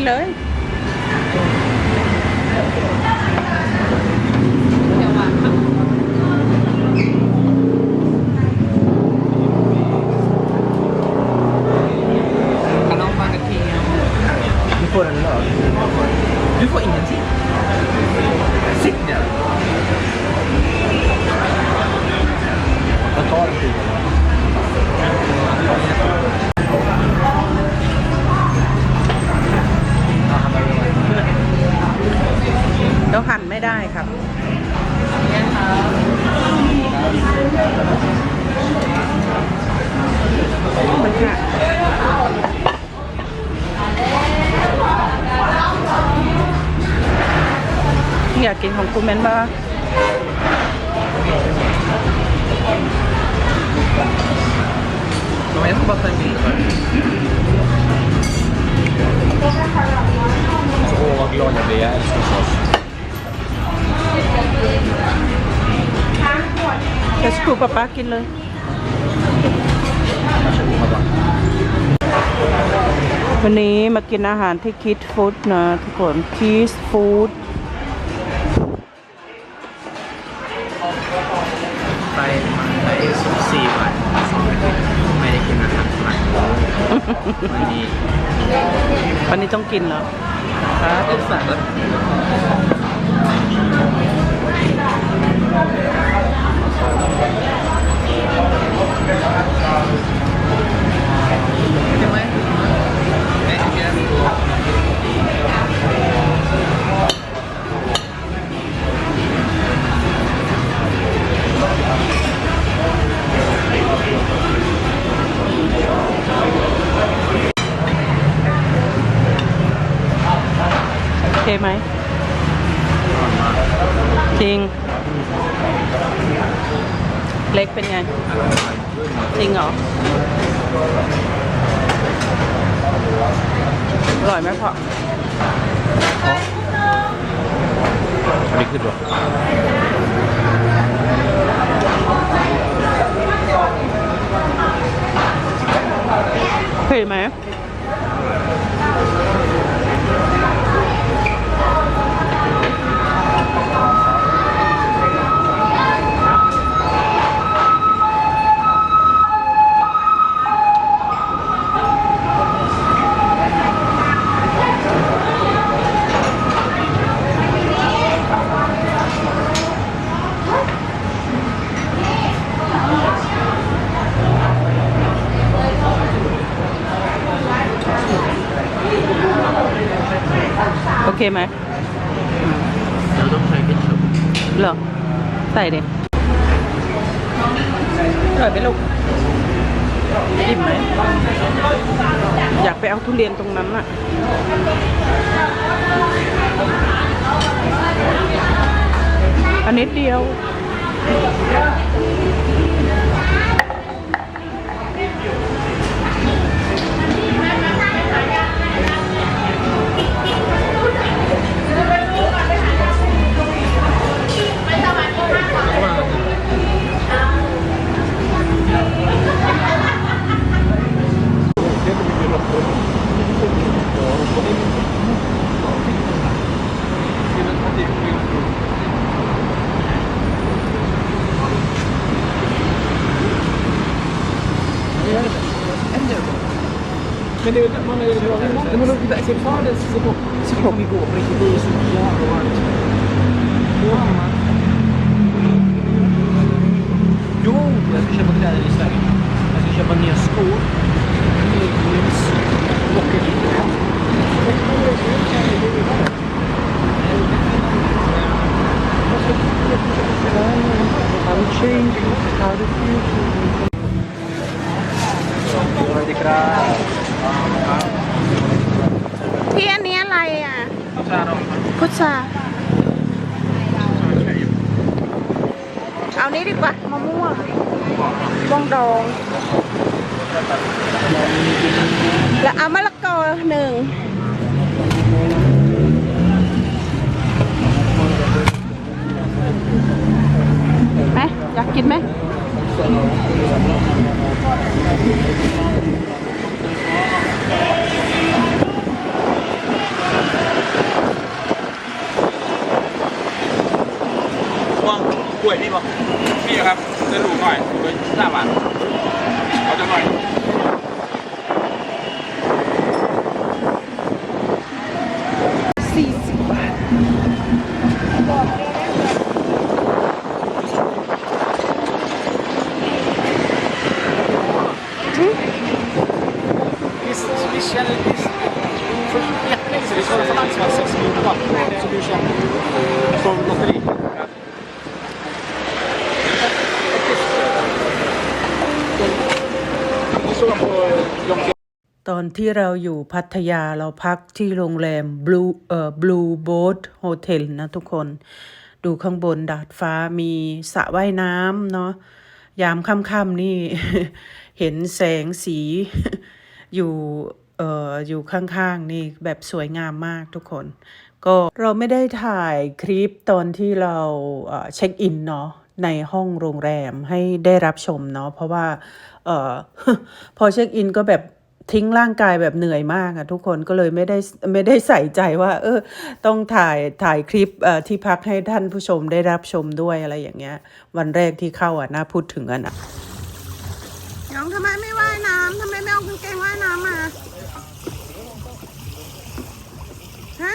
นเลย ครับมันค่ะอยากกินของคุณแม่นบ้าทำไมต้องบใตรมีโอ้โหกิโลนึงเลยอะ สกูป้าป้ากินเลย Varsågod mamma. วันนี้มากินอาหารที่คิดฟู้ดนะทุกคนคิสฟู้ดไปมาไปสุกสี่วันสองอาทิตย์ไม่ได้กินอาหารไทยวันนี้วันนี้ต้องกินเหรอครับเป็นสัตว์ ไหม จริง เล็กเป็นไง จริงเหรอ อร่อยไหมพ่ออันนี้คือดอกเผ็ดไหม เคไหมเราต้องใช้ ketchup เหรอ ใส่ดิอร่อยไหมลูกอิ่มไหมอยากไปเอาทุเรียนตรงนั้นอะอันนิดเดียว Men det, man är ju... Det var nog inte fortfarande så igår på riktigt. Det är så jävla varmt. Jo, jag ska köpa kläder i Sverige. Jag ska köpa nya skor. Jeans. Och I'm changing how the future พุทราเอานี้ดีกว่ามะม่วงม่วงดอง แล้วเอามะละกอหนึ่งไหมอยากกินไหม ตอนที่เราอยู่พัทยาเราพักที่โรงแรม Blue เอ่อ Blue Boat Hotel นะทุกคน ดูข้างบนดาดฟ้ามีสระว่ายน้ำเนาะยามค่ำๆนี่ เห็นแสงสีอยู่ เอ่ออยู่ข้างๆนี่แบบสวยงามมากทุกคน ก็เราไม่ได้ถ่ายคลิปตอนที่เราเเช็คอินเนาะในห้องโรงแรมให้ได้รับชมเนาะเพราะว่าเอ่อพอเช็คอินก็แบบทิ้งร่างกายแบบเหนื่อยมากอะทุกคนก็เลยไม่ได้ไม่ได้ใส่ใจว่า เออ ต้องถ่ายถ่ายคลิปที่พักให้ท่านผู้ชมได้รับชมด้วยอะไรอย่างเงี้ย วันแรกที่เข้าอะน่าพูดถึงกันะ น้องทำไมไม่ว่ายน้ำทำไมไม่เอากางเกงว่ายน้ำมาฮะ